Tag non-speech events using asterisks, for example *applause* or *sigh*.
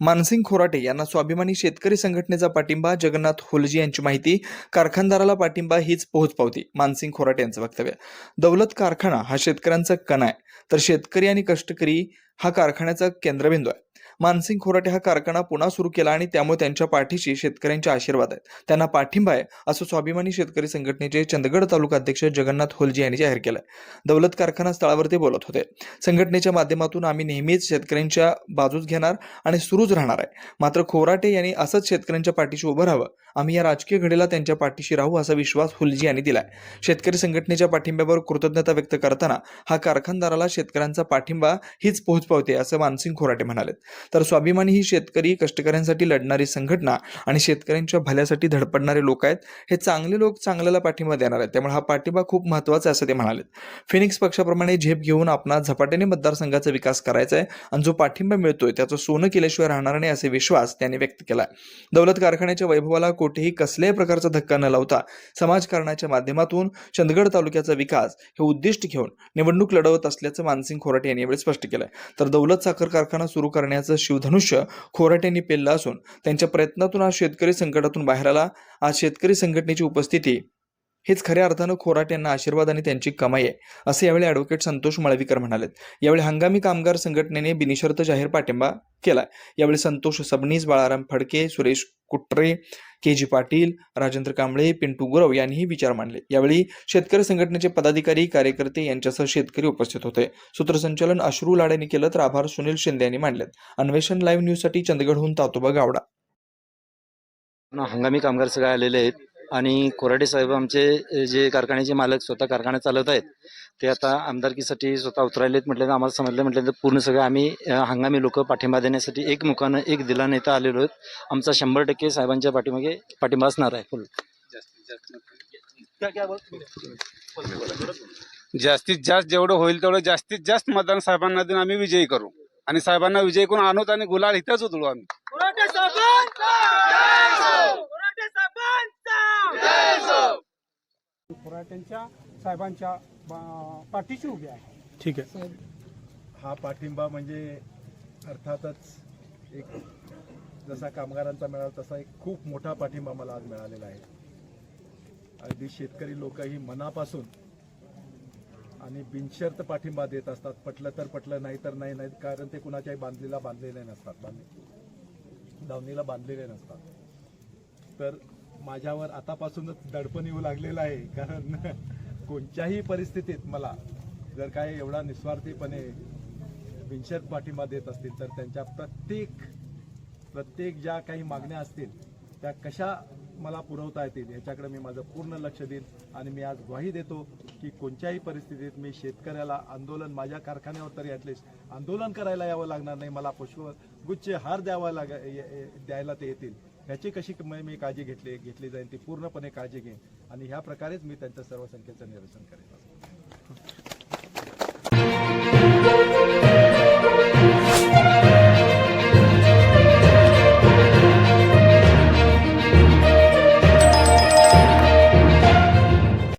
मानसिंग खोराटे यांना स्वाभिमानी शेतकरी संघटनेचा पाठिंबा जगन्नाथ होलजी यांची माहिती कारखानदाराला पाठिंबा हीच पोहोच पावती मानसिंग खोराटे यांचं वक्तव्य. दौलत कारखाना हा शेतकऱ्यांचा कणा आहे. तर शेतकरी आणि कष्टकरी हा कारखान्याचा केंद्रबिंदू आहे. मानसिंग खोराटे हा कारखाना पुन्हा सुरू केला आणि त्यामुळे त्यांच्या पाठीशी शेतकऱ्यांचे आशीर्वाद आहेत. त्यांना पाठिंबा आहे असं स्वाभिमानी शेतकरी संघटनेचे चंदगड तालुका अध्यक्ष जगन्नाथ होलजी यांनी जाहीर केलं दौलत कारखाना स्थळावर ते बोलत होते. संघटनेच्या माध्यमातून आम्ही नेहमीच शेतकऱ्यांच्या बाजूच घेणार आणि सुरूच राहणार आहे. मात्र खोराटे यांनी असंच शेतकऱ्यांच्या पाठीशी उभं राहावं. आम्ही या राजकीय घडीला त्यांच्या पाठीशी राहू असा विश्वास हुलजी यांनी दिलाय. शेतकरी संघटनेच्या पाठिंब्यावर कृतज्ञता व्यक्त करताना हा कारखानदाराला शेतकऱ्यांचा पाठिंबा हीच पोहोच पावते असं मानसिंग खोराटे म्हणाले तर स्वाभिमानी ही शेतकरी कष्टकऱ्यांसाठी लढणारी संघटना आणि शेतकऱ्यांच्या भल्यासाठी धडपडणारे लोक आहेत. हे चांगले लोक चांगल्याला पाठिंबा देणार आहेत. त्यामुळे हा पाठिंबा खूप महत्त्वाचा आहे असं ते म्हणाले फिनिक्स पक्षाप्रमाणे झेप घेऊन आपणा झपाट्याने मतदारसंघाचा विकास करायचा आहे आणि जो पाठिंबा मिळतोय त्याचं सोनं केल्याशिवाय राहणार नाही असे विश्वास त्यांनी व्यक्त केला दौलत कारखान्याच्या वैभवाला कोठेही कसल्याही प्रकारचा धक्का न लावता समाजकारणाच्या माध्यमातून चंदगड तालुक्याचा विकास हे उद्दिष्ट घेऊन निवडणूक लढवत असल्याचं मानसिंग खोराटे यांनी यावेळी स्पष्ट केलंय. तर दौलत साखर कारखाना सुरू करण्याचं शिवधनुष्य खोराट्यांनी पेललं असून त्यांच्या प्रयत्नातून आज शेतकरी संकटातून बाहेर आला. आज शेतकरी संघटनेची उपस्थिती हेच खऱ्या अर्थानं खोराट यांना आशीर्वाद आणि त्यांची कमाई आहे असे यावेळी ॲडव्होकेट संतोष मळवीकर म्हणालेत. यावेळी हंगामी कामगार संघटनेने बिनिशर्त जाहीर पाठिंबा केला यावेळी संतोष सबनीस बाळाराम फडके सुरेश कुट्रे के जी पाटील राजेंद्र कांबळे पिंटू गुरव यांनीही विचार मांडले. यावेळी शेतकरी संघटनेचे पदाधिकारी कार्यकर्ते यांच्यासह शेतकरी उपस्थित होते. सूत्रसंचालन अश्रू लाडेने केलं तर आभार सुनील शिंदे यांनी मांडलेत. अन्वेषण लाईव्ह न्यूजसाठी चंदगडहून तातोबा गावडा. ना हंगामी कामगार सगळे आलेले आहेत. आणि कोराडे साहेब आमचे जे कारखान्याचे मालक स्वतः कारखाना चालवत आहेत ते आता आमदारकीसाठी स्वतः उतरायलेत म्हटलं आम्हाला समजलं म्हटलं तर पूर्ण सगळं आम्ही हंगामी लोक पाठिंबा देण्यासाठी एक मुखानं एक दिला नेता आलेलो आहेत. आमचा शंभर टक्के साहेबांच्या पाठीमागे पाठिंबा असणार आहे फुल. जास्तीत जास्त जेवढं होईल तेवढं जास्तीत जास्त मतदान साहेबांना देऊन आम्ही विजयी करू. आणि साहेबांना विजयी करून आणूत आणि गुलाल इथंच उतरू आम्ही. खोराट्यांच्या साहेबांच्या बा- पाठीशी उभे आहे. ठीक आहे. हा पाठिंबा म्हणजे अर्थातच एक जसा कामगारांचा मिळाला तसा एक खूप मोठा पाठिंबा मला आज मिळालेला आहे. अगदी शेतकरी लोकही मनापासून आणि बिनशर्त पाठिंबा देत असतात. पटलं तर पटलं नाही तर नाही नाही कारण ते कुणाच्याही बांधलेला बांधलेले नसतात. बांधले दावणीला बांधलेले नसतात. तर माझ्यावर आतापासूनच दडपण येऊ लागलेलं आहे. कारण *laughs* कोणत्याही परिस्थितीत मला जर काही एवढा निस्वार्थीपणे बिनशर्त पाठिंबा देत असतील तर त्यांच्या प्रत्येक प्रत्येक ज्या काही मागण्या असतील त्या कशा मला पुरवता येतील याच्याकडे मी माझं पूर्ण लक्ष देईन आणि मी आज ग्वाही देतो की कोणत्याही परिस्थितीत मी शेतकऱ्याला आंदोलन माझ्या कारखान्यावर तरी ॲटलिस्ट आंदोलन करायला यावं लागणार नाही. मला पुष्पगुच्छ हार द्यावा लाग द्यायला ते येतील. ह्याची कशी मी काळजी घेतली घेतली जाईल ती पूर्णपणे काळजी घेईन. आणि ह्या प्रकारेच मी त्यांच्या सर्व संख्येचं निरसन करेन